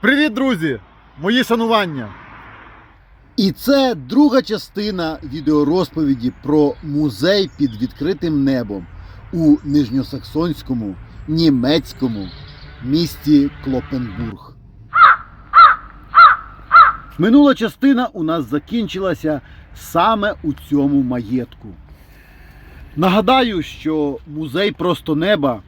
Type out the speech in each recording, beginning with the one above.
Привіт, друзі! Мої шанування! І це друга частина відеорозповіді про музей під відкритим небом у нижньосаксонському німецькому місті Клопенбург. Минула частина у нас закінчилася саме у цьому маєтку. Нагадаю, що музей просто неба,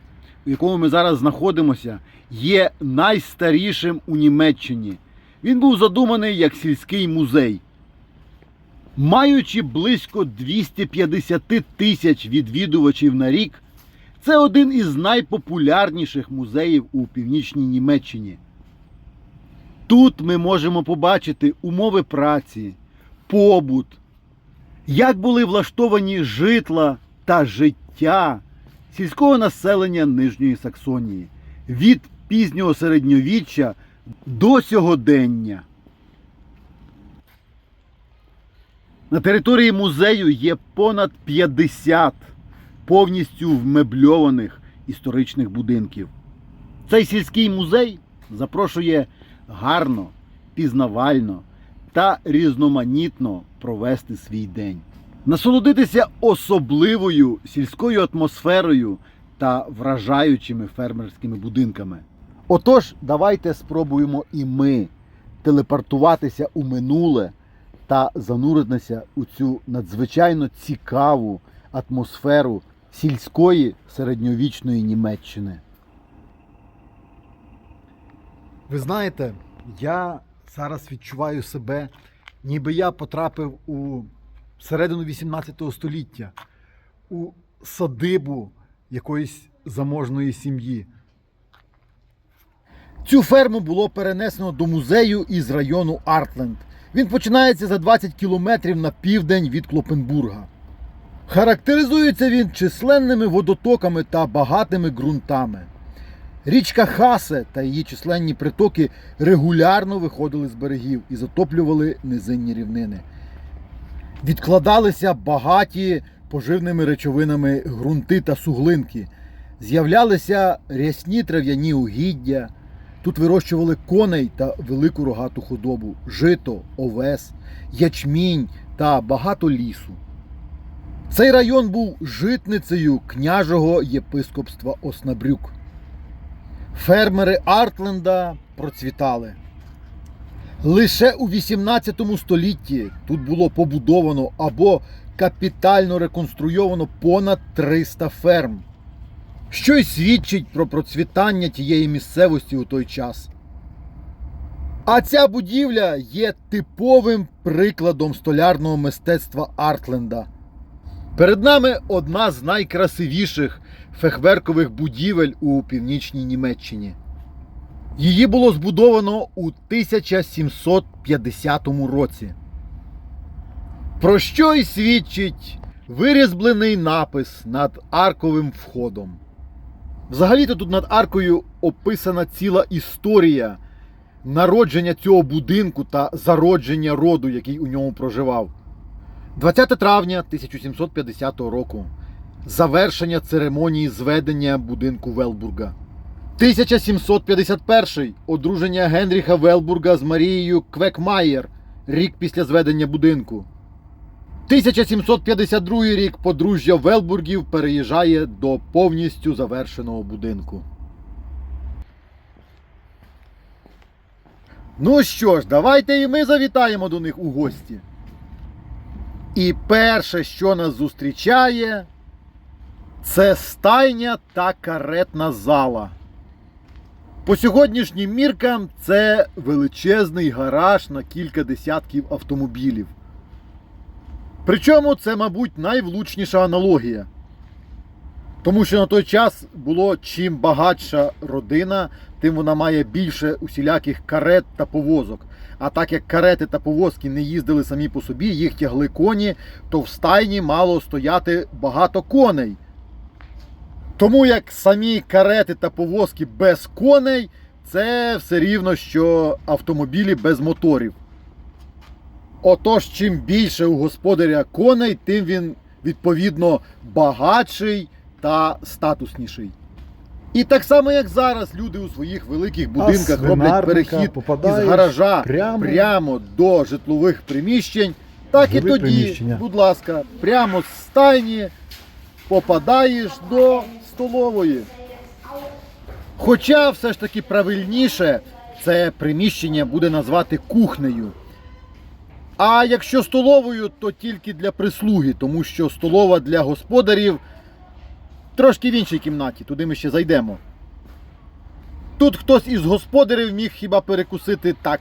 у якому ми зараз знаходимося, є найстарішим у Німеччині. Він був задуманий як сільський музей. Маючи близько 250 тисяч відвідувачів на рік, це один із найпопулярніших музеїв у північній Німеччині. Тут ми можемо побачити умови праці, побут, як були влаштовані житла та життя сільського населення Нижньої Саксонії від пізнього середньовіччя до сьогодення. На території музею є понад 50 повністю вмебльованих історичних будинків. Цей сільський музей запрошує гарно, пізнавально та різноманітно провести свій день. Насолодитися особливою сільською атмосферою та вражаючими фермерськими будинками. Отож, давайте спробуємо і ми телепортуватися у минуле та зануритися у цю надзвичайно цікаву атмосферу сільської середньовічної Німеччини. Ви знаєте, я зараз відчуваю себе, ніби я потрапив у середину 18 століття, у садибу якоїсь заможної сім'ї. Цю ферму було перенесено до музею із району Артленд. Він починається за 20 кілометрів на південь від Клопенбурга. Характеризується він численними водотоками та багатими ґрунтами. Річка Хасе та її численні притоки регулярно виходили з берегів і затоплювали низинні рівнини. Відкладалися багаті поживними речовинами ґрунти та суглинки. З'являлися рясні трав'яні угіддя. Тут вирощували коней та велику рогату худобу, жито, овес, ячмінь та багато лісу. Цей район був житницею княжого єпископства Оснабрюк. Фермери Артленда процвітали. Лише у 18 столітті тут було побудовано або капітально реконструйовано понад 300 ферм що й свідчить про процвітання тієї місцевості у той час. А ця будівля є типовим прикладом столярного мистецтва Артленда. Перед нами одна з найкрасивіших фехверкових будівель у північній Німеччині. Її було збудовано у 1750 році. Про що й свідчить вирізблений напис над арковим входом. Взагалі-то тут над аркою описана ціла історія народження цього будинку та зародження роду, який у ньому проживав. 20 травня 1750 року. Завершення церемонії зведення будинку Велбурга. 1751 одруження Генріха Велбурга з Марією Квекмаєр рік після зведення будинку. 1752 рік подружжя Велбургів переїжджає до повністю завершеного будинку. Ну що ж, давайте і ми завітаємо до них у гості. І перше, що нас зустрічає, це стайня та каретна зала. По сьогоднішнім міркам це величезний гараж на кілька десятків автомобілів. Причому це, мабуть, найвлучніша аналогія. Тому що на той час було чим багатша родина, тим вона має більше усіляких карет та повозок. А так як карети та повозки не їздили самі по собі, їх тягли коні, то в стайні мало стояти багато коней. Тому як самі карети та повозки без коней, це все рівно, що автомобілі без моторів. Отож, чим більше у господаря коней, тим він відповідно багатший та статусніший. І так само, як зараз, люди у своїх великих будинках роблять перехід із гаража прямо- прямо до житлових приміщень, так і тоді, будь ласка, прямо з стайні попадаєш до столової. Хоча все ж таки правильніше це приміщення буде назвати кухнею. А якщо столовою, то тільки для прислуги, тому що столова для господарів трошки в іншій кімнаті, туди ми ще зайдемо. Тут хтось із господарів міг хіба перекусити так,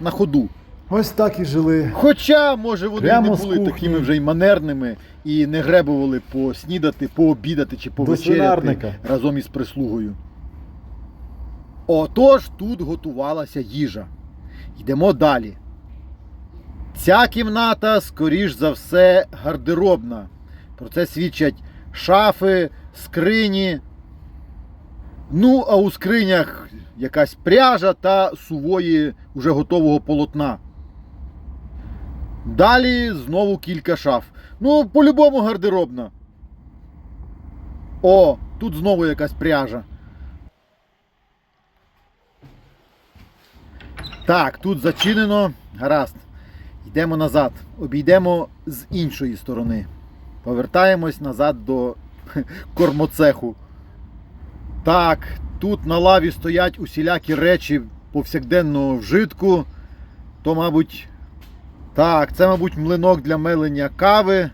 на ходу. Ось так і жили. Хоча, може, вони Прямо не були такими вже й манерними і не гребували поснідати, пообідати чи повечеряти разом із прислугою. Отож тут готувалася їжа. Йдемо далі. Ця кімната, скоріш за все, гардеробна. Про це свідчать шафи, скрині. Ну, а у скринях якась пряжа та сувої уже готового полотна. Далі знову кілька шаф. Ну, по-любому гардеробна. О, тут знову якась пряжа. Так, тут зачинено. Гаразд. Йдемо назад. Обійдемо з іншої сторони. Повертаємось назад до кормоцеху. Так, тут на лаві стоять усілякі речі повсякденного вжитку. То, мабуть, так, це, мабуть, млинок для мелення кави.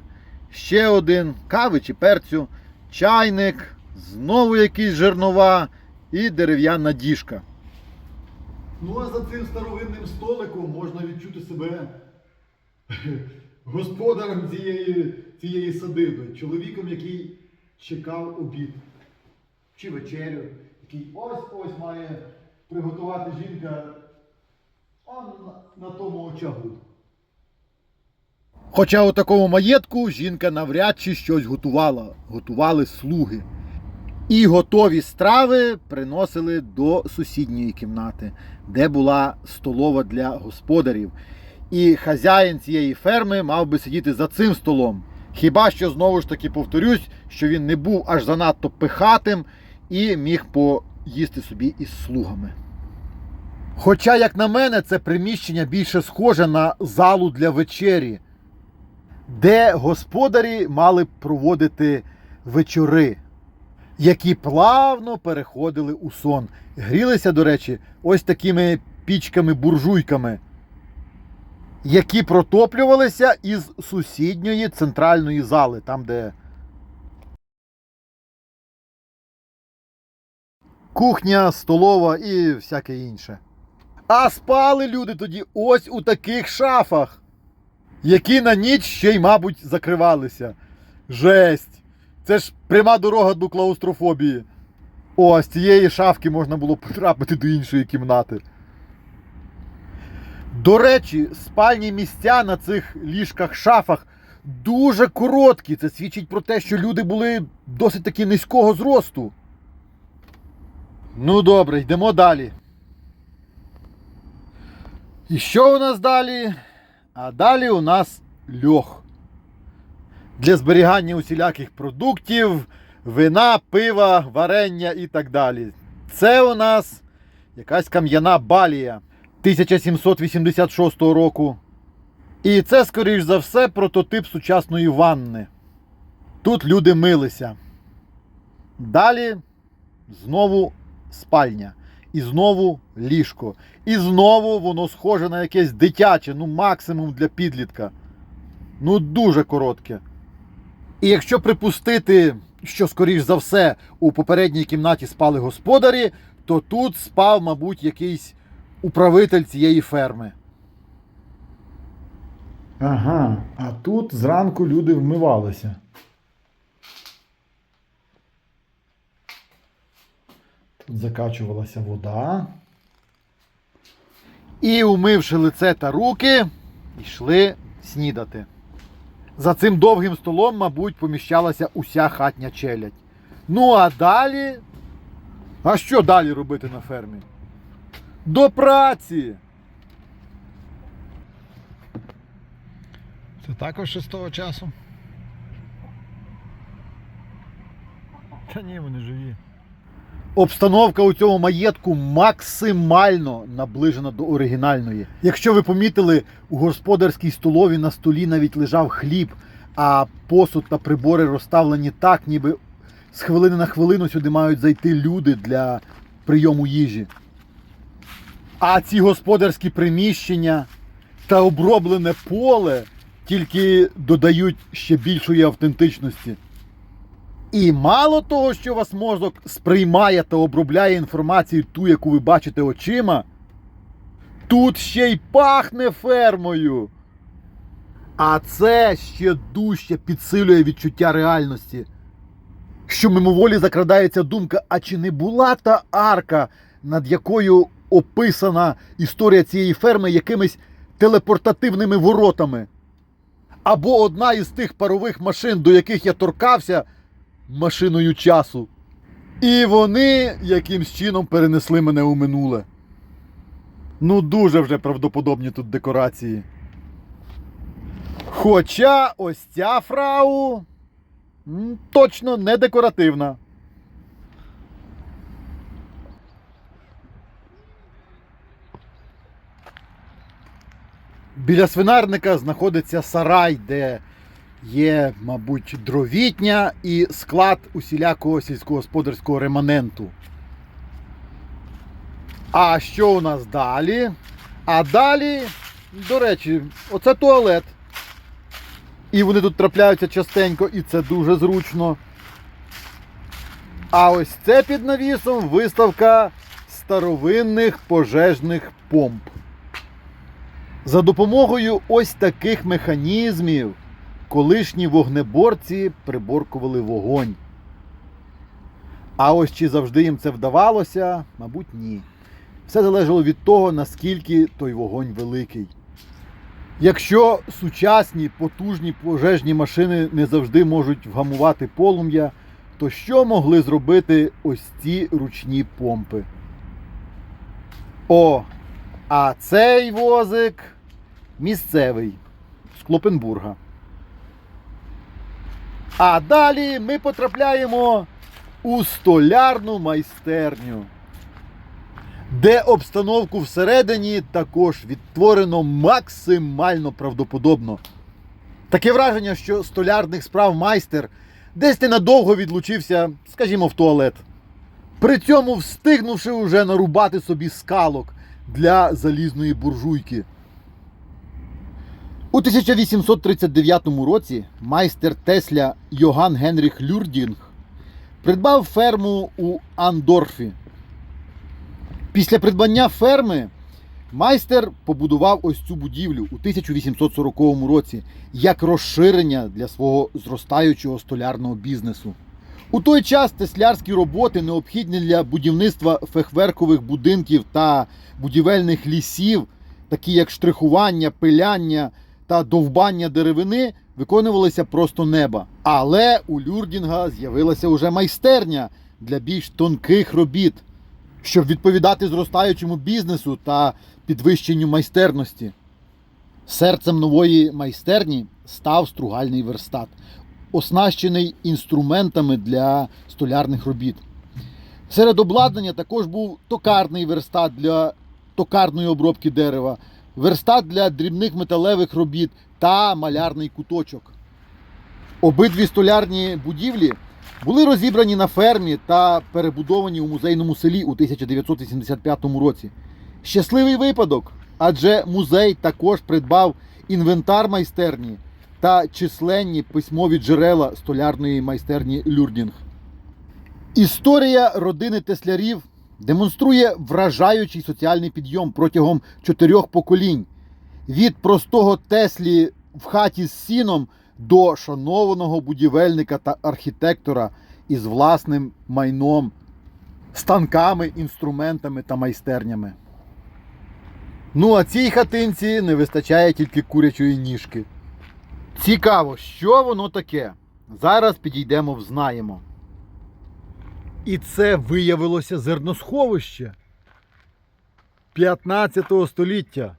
Ще один кави чи перцю, чайник, знову якісь жернова і дерев'яна діжка. Ну а за цим старовинним столиком можна відчути себе господарем цієї, цієї садиби, чоловіком, який чекав обід чи вечерю, який ось ось має приготувати жінка он на тому очагу. Хоча у такому маєтку жінка навряд чи щось готувала, готували слуги. І готові страви приносили до сусідньої кімнати, де була столова для господарів. І хазяїн цієї ферми мав би сидіти за цим столом. Хіба що знову ж таки повторюсь, що він не був аж занадто пихатим і міг поїсти собі із слугами. Хоча, як на мене, це приміщення більше схоже на залу для вечері, де господарі мали б проводити вечори, які плавно переходили у сон. Грілися, до речі, ось такими пічками-буржуйками, які протоплювалися із сусідньої центральної зали, там, де кухня, столова і всяке інше. А спали люди тоді ось у таких шафах, які на ніч ще й, мабуть, закривалися. Жесть! Це ж пряма дорога до клаустрофобії. О, з цієї шафки можна було потрапити до іншої кімнати. До речі, спальні місця на цих ліжках-шафах дуже короткі. Це свідчить про те, що люди були досить таки низького зросту. Ну добре, йдемо далі. І що у нас далі? А далі у нас льох. Для зберігання усіляких продуктів, вина, пива, варення і так далі. Це у нас якась кам'яна балія 1786 року. І це, скоріш за все, прототип сучасної ванни. Тут люди милися. Далі знову спальня. І знову ліжко. І знову воно схоже на якесь дитяче, ну максимум для підлітка. Ну дуже коротке. І якщо припустити, що, скоріш за все, у попередній кімнаті спали господарі, то тут спав, мабуть, якийсь управитель цієї ферми. Ага, а тут зранку люди вмивалися. Тут закачувалася вода. І, умивши лице та руки, йшли снідати. За цим довгим столом, мабуть, поміщалася уся хатня челядь. Ну а далі. А що далі робити на фермі? До праці! Це також з того часу. Та ні, вони живі. Обстановка у цьому маєтку максимально наближена до оригінальної. Якщо ви помітили, у господарській столові на столі навіть лежав хліб, а посуд та прибори розставлені так, ніби з хвилини на хвилину сюди мають зайти люди для прийому їжі. А ці господарські приміщення та оброблене поле тільки додають ще більшої автентичності. І мало того, що вас мозок сприймає та обробляє інформацію ту, яку ви бачите очима, тут ще й пахне фермою. А це ще дужче підсилює відчуття реальності. Що мимоволі закрадається думка, а чи не була та арка, над якою описана історія цієї ферми якимись телепортативними воротами? Або одна із тих парових машин, до яких я торкався, машиною часу. І вони якимсь чином перенесли мене у минуле. Ну, дуже вже правдоподобні тут декорації. Хоча ось ця фрау точно не декоративна. Біля свинарника знаходиться сарай, де є, мабуть, дровітня і склад усілякого сільськогосподарського реманенту. А що у нас далі? А далі, до речі, оце туалет. І вони тут трапляються частенько, і це дуже зручно. А ось це під навісом виставка старовинних пожежних помп. За допомогою ось таких механізмів колишні вогнеборці приборкували вогонь. А ось чи завжди їм це вдавалося, мабуть, ні. Все залежало від того, наскільки той вогонь великий. Якщо сучасні потужні пожежні машини не завжди можуть вгамувати полум'я, то що могли зробити ось ці ручні помпи? О, а цей возик місцевий з Клопенбурга. А далі ми потрапляємо у столярну майстерню, де обстановку всередині також відтворено максимально правдоподобно. Таке враження, що столярних справ майстер десь ненадовго відлучився, скажімо, в туалет. При цьому встигнувши уже нарубати собі скалок для залізної буржуйки. У 1839 році майстер Тесля Йоган Генріх Люрдінг придбав ферму у Андорфі. Після придбання ферми майстер побудував ось цю будівлю у 1840 році як розширення для свого зростаючого столярного бізнесу. У той час теслярські роботи, необхідні для будівництва фехверкових будинків та будівельних лісів, такі як штрихування, пиляння та довбання деревини, виконувалися просто неба. Але у Люрдінга з'явилася уже майстерня для більш тонких робіт, щоб відповідати зростаючому бізнесу та підвищенню майстерності. Серцем нової майстерні став стругальний верстат, оснащений інструментами для столярних робіт. Серед обладнання також був токарний верстат для токарної обробки дерева, верстат для дрібних металевих робіт та малярний куточок. Обидві столярні будівлі були розібрані на фермі та перебудовані у музейному селі у 1985 році. Щасливий випадок, адже музей також придбав інвентар майстерні та численні письмові джерела столярної майстерні Люрдінг. Історія родини теслярів демонструє вражаючий соціальний підйом протягом чотирьох поколінь. Від простого Теслі в хаті з сіном до шанованого будівельника та архітектора із власним майном, станками, інструментами та майстернями. Ну, а цій хатинці не вистачає тільки курячої ніжки. Цікаво, що воно таке. Зараз підійдемо, взнаємо. І це виявилося зерносховище 15 століття.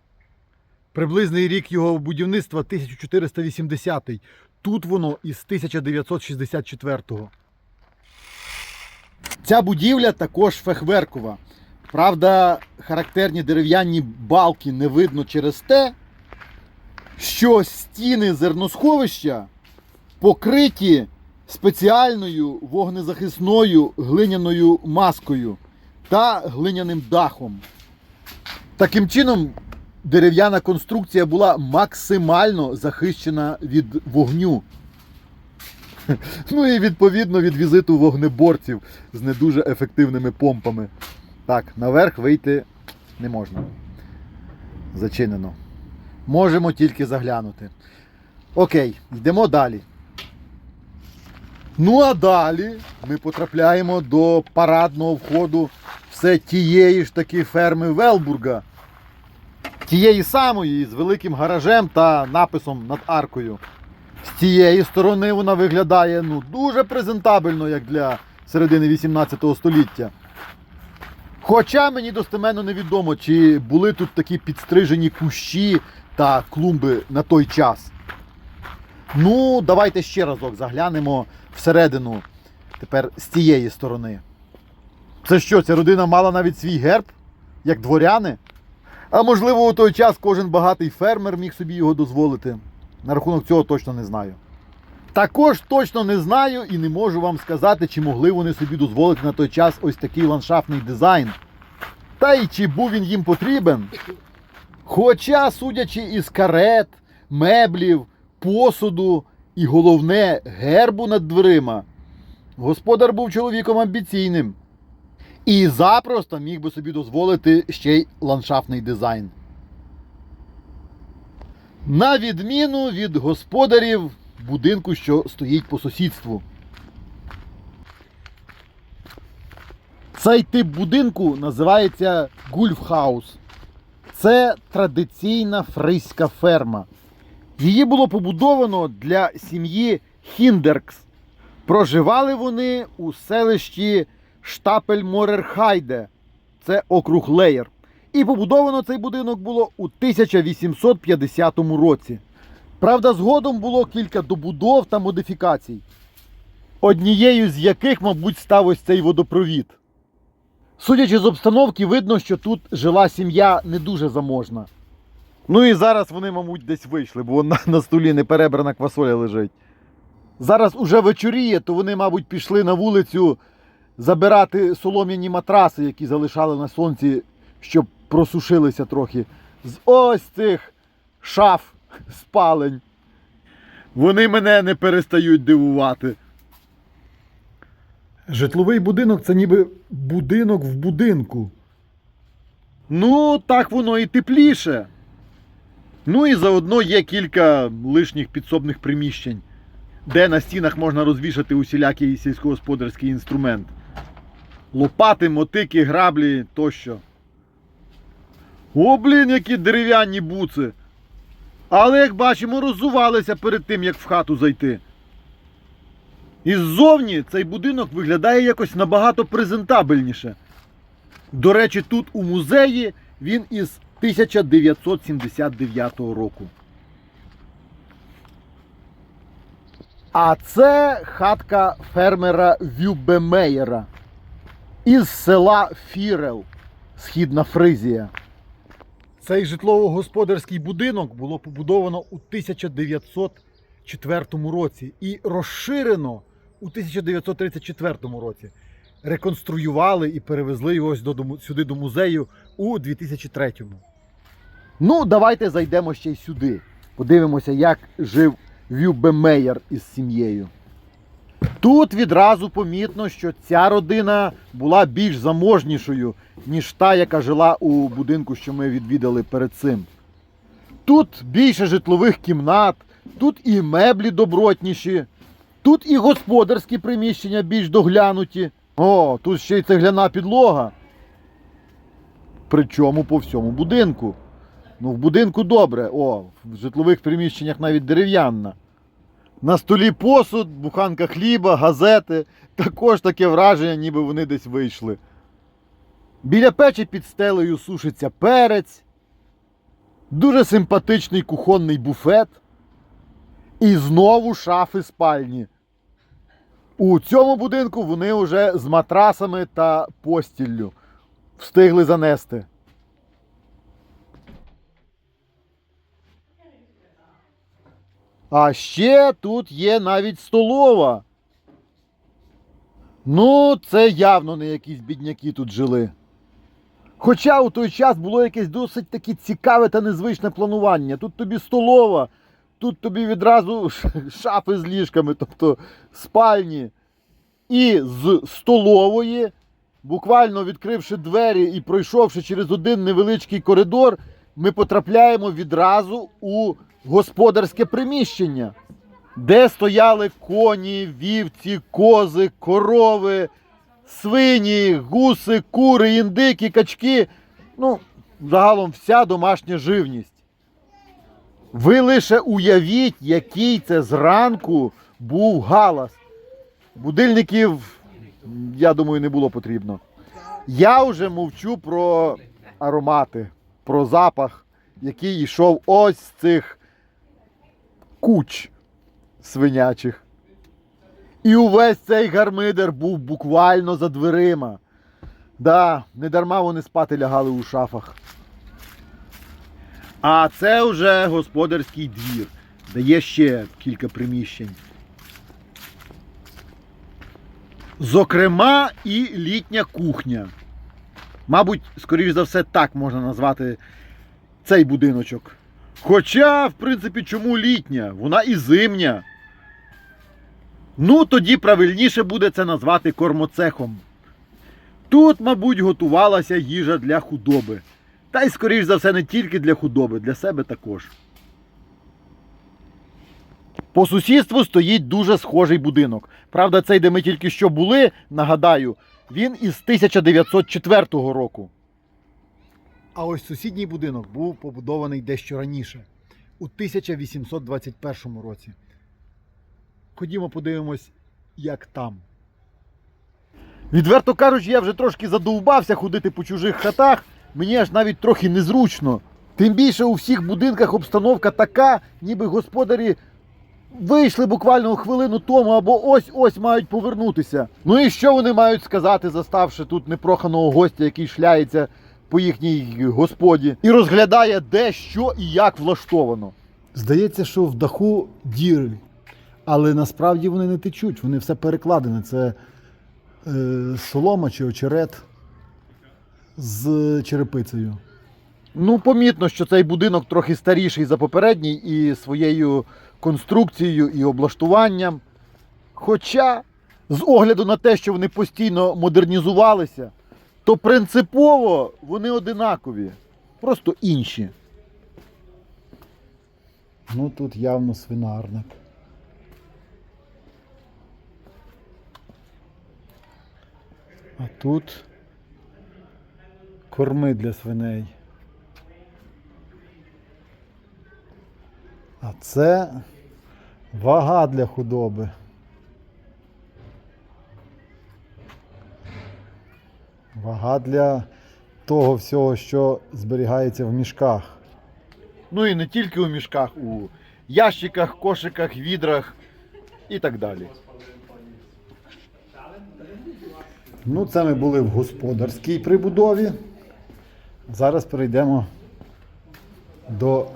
Приблизний рік його будівництва 1480. Тут воно із 1964-го. Ця будівля також фехверкова. Правда, характерні дерев'яні балки не видно через те, що стіни зерносховища покриті спеціальною вогнезахисною глиняною маскою та глиняним дахом. Таким чином, дерев'яна конструкція була максимально захищена від вогню. Ну і відповідно від візиту вогнеборців з не дуже ефективними помпами. Так, наверх вийти не можна. Зачинено. Можемо тільки заглянути. Окей, йдемо далі. Ну а далі ми потрапляємо до парадного входу все тієї ж таки ферми Велбурга. Тієї самої з великим гаражем та написом над аркою. З цієї сторони вона виглядає ну, дуже презентабельно, як для середини 18 століття. Хоча мені достеменно невідомо, чи були тут такі підстрижені кущі та клумби на той час. Ну, давайте ще разок заглянемо всередину. Тепер з цієї сторони. Це що, ця родина мала навіть свій герб, як дворяни? А можливо, у той час кожен багатий фермер міг собі його дозволити. На рахунок цього точно не знаю. Також точно не знаю і не можу вам сказати, чи могли вони собі дозволити на той час ось такий ландшафтний дизайн. Та й чи був він їм потрібен. Хоча, судячи із карет, меблів, посуду і головне гербу над дверима, господар був чоловіком амбіційним. І запросто міг би собі дозволити ще й ландшафтний дизайн. На відміну від господарів будинку, що стоїть по сусідству. Цей тип будинку називається Гульфхаус. Це традиційна фриська ферма. Її було побудовано для сім'ї Хіндеркс. Проживали вони у селищі Штапель-Морерхайде, це округ Леєр. І побудовано цей будинок було у 1850 році. Правда, згодом було кілька добудов та модифікацій, однією з яких, мабуть, став ось цей водопровід. Судячи з обстановки, видно, що тут жила сім'я не дуже заможна. Ну і зараз вони, мабуть, десь вийшли, бо на, на столі не перебрана квасоля лежить. Зараз уже вечоріє, то вони, мабуть, пішли на вулицю забирати солом'яні матраси, які залишали на сонці, щоб просушилися трохи. З ось цих шаф спалень. Вони мене не перестають дивувати. Житловий будинок це ніби будинок в будинку. Ну, так воно і тепліше. Ну і заодно є кілька лишніх підсобних приміщень, де на стінах можна розвішати усілякий сільськогосподарський інструмент. Лопати, мотики, граблі тощо. О, блін, які дерев'яні буци. Але, як бачимо, роззувалися перед тим, як в хату зайти. І ззовні цей будинок виглядає якось набагато презентабельніше. До речі, тут у музеї він із 1979 року. А це хатка фермера Вюбемеєра із села Фірел, Східна Фризія. Цей житлово-господарський будинок було побудовано у 1904 році і розширено у 1934 році. Реконструювали і перевезли його сюди до музею у 2003. Ну, давайте зайдемо ще й сюди. Подивимося, як жив Вюбемеєр із сім'єю. Тут відразу помітно, що ця родина була більш заможнішою, ніж та, яка жила у будинку, що ми відвідали перед цим. Тут більше житлових кімнат, тут і меблі добротніші, тут і господарські приміщення більш доглянуті. О, тут ще й цегляна підлога. Причому по всьому будинку. Ну, в будинку добре, о, в житлових приміщеннях навіть дерев'яна. На столі посуд, буханка хліба, газети. Також таке враження, ніби вони десь вийшли. Біля печі під стелею сушиться перець. Дуже симпатичний кухонний буфет. І знову шафи спальні. У цьому будинку вони вже з матрасами та постіллю встигли занести. А ще тут є навіть столова. Ну, це явно не якісь бідняки тут жили. Хоча у той час було якесь досить таки цікаве та незвичне планування. Тут тобі столова, тут тобі відразу шафи з ліжками, тобто спальні. І з столової, буквально відкривши двері і пройшовши через один невеличкий коридор, ми потрапляємо відразу у господарське приміщення, де стояли коні, вівці, кози, корови, свині, гуси, кури, індики, качки. Ну, загалом вся домашня живність. Ви лише уявіть, який це зранку був галас. Будильників, я думаю, не було потрібно. Я вже мовчу про аромати, про запах, який йшов ось з цих куч свинячих. І увесь цей гармидер був буквально за дверима. Да, не дарма вони спати лягали у шафах. А це вже господарський двір, де є ще кілька приміщень. Зокрема, і літня кухня. Мабуть, скоріш за все, так можна назвати цей будиночок. Хоча, в принципі, чому літня? Вона і зимня. Ну, тоді правильніше буде це назвати кормоцехом. Тут, мабуть, готувалася їжа для худоби. Та й, скоріш за все, не тільки для худоби, для себе також. По сусідству стоїть дуже схожий будинок. Правда, цей, де ми тільки що були, нагадаю, він із 1904 року. А ось сусідній будинок був побудований дещо раніше, у 1821 році. Ходімо подивимось, як там. Відверто кажучи, я вже трошки задовбався ходити по чужих хатах. Мені аж навіть трохи незручно. Тим більше у всіх будинках обстановка така, ніби господарі вийшли буквально хвилину тому або ось-ось мають повернутися. Ну і що вони мають сказати, заставши тут непроханого гостя, який шляється по їхній господі, і розглядає, де, що і як влаштовано. Здається, що в даху діри, але насправді вони не течуть, вони все перекладені. Це е, солома чи очерет з черепицею. Ну, помітно, що цей будинок трохи старіший за попередній і своєю конструкцією і облаштуванням. Хоча, з огляду на те, що вони постійно модернізувалися, то принципово вони одинакові, просто інші. Ну тут явно свинарник. А тут корми для свиней. А це вага для худоби. Вага для того всього, що зберігається в мішках. Ну і не тільки у мішках, у ящиках, кошиках, відрах і так далі. Ну, це ми були в господарській прибудові. Зараз перейдемо до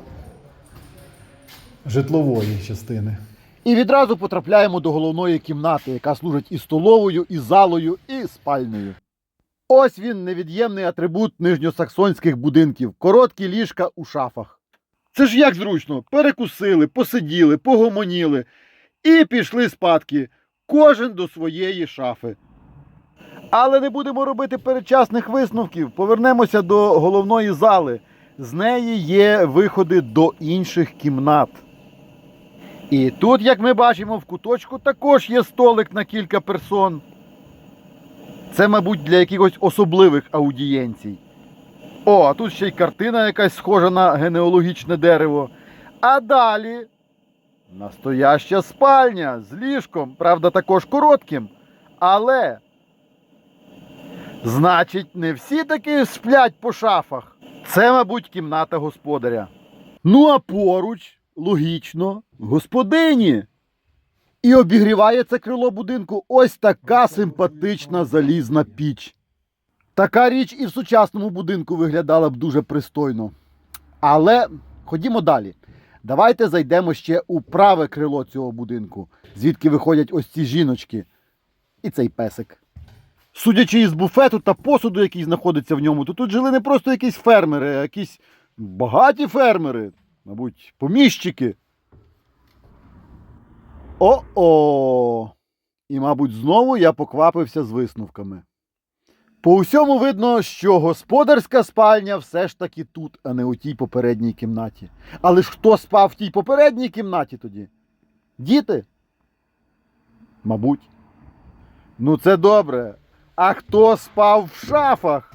житлової частини. І відразу потрапляємо до головної кімнати, яка служить і столовою, і залою, і спальнею. Ось він невід'ємний атрибут нижньосаксонських будинків короткі ліжка у шафах. Це ж як зручно, перекусили, посиділи, погомоніли і пішли спадки, кожен до своєї шафи. Але не будемо робити передчасних висновків. Повернемося до головної зали. З неї є виходи до інших кімнат. І тут, як ми бачимо, в куточку також є столик на кілька персон. Це, мабуть, для якихось особливих аудієнцій. О, а тут ще й картина якась схожа на генеалогічне дерево. А далі настояща спальня з ліжком, правда, також коротким. Але. Значить, не всі таки сплять по шафах. Це, мабуть, кімната господаря. Ну, а поруч, логічно, господині. І обігріває це крило будинку ось така симпатична залізна піч. Така річ і в сучасному будинку виглядала б дуже пристойно. Але ходімо далі. Давайте зайдемо ще у праве крило цього будинку, звідки виходять ось ці жіночки і цей песик. Судячи із буфету та посуду, який знаходиться в ньому, то тут жили не просто якісь фермери, а якісь багаті фермери, мабуть, поміщики. О-о! І, мабуть, знову я поквапився з висновками. По усьому видно, що господарська спальня все ж таки тут, а не у тій попередній кімнаті. Але ж хто спав в тій попередній кімнаті тоді? Діти? Мабуть. Ну, це добре. А хто спав в шафах?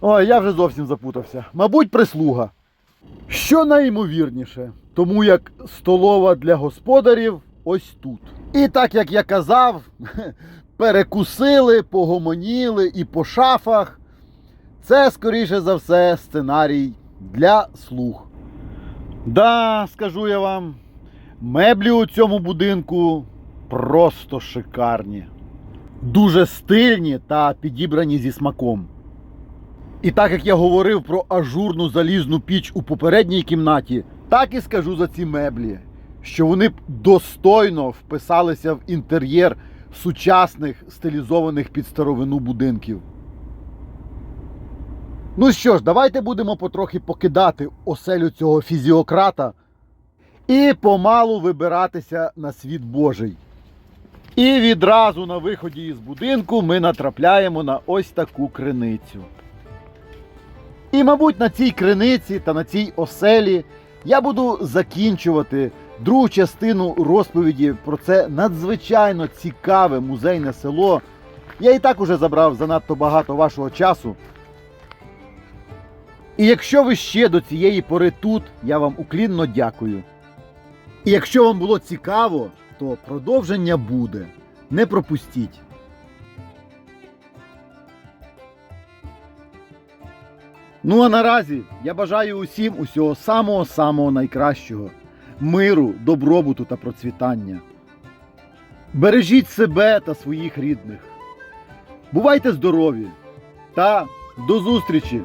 Ой, я вже зовсім запутався. Мабуть, прислуга. Що найімовірніше, тому як столова для господарів ось тут. І так як я казав, перекусили, погомоніли і по шафах. Це, скоріше за все, сценарій для слух. Да, скажу я вам, меблі у цьому будинку просто шикарні. Дуже стильні та підібрані зі смаком. І так як я говорив про ажурну залізну піч у попередній кімнаті, так і скажу за ці меблі, що вони достойно вписалися в інтер'єр сучасних стилізованих під старовину будинків. Ну що ж, давайте будемо потрохи покидати оселю цього фізіократа і помалу вибиратися на світ Божий. І відразу на виході із будинку ми натрапляємо на ось таку криницю. І, мабуть, на цій криниці та на цій оселі я буду закінчувати другу частину розповіді про це надзвичайно цікаве музейне село. Я і так уже забрав занадто багато вашого часу. І якщо ви ще до цієї пори тут, я вам уклінно дякую. І якщо вам було цікаво, то продовження буде. Не пропустіть. Ну а наразі я бажаю усім усього самого-самого найкращого, миру, добробуту та процвітання. Бережіть себе та своїх рідних. Бувайте здорові та до зустрічі!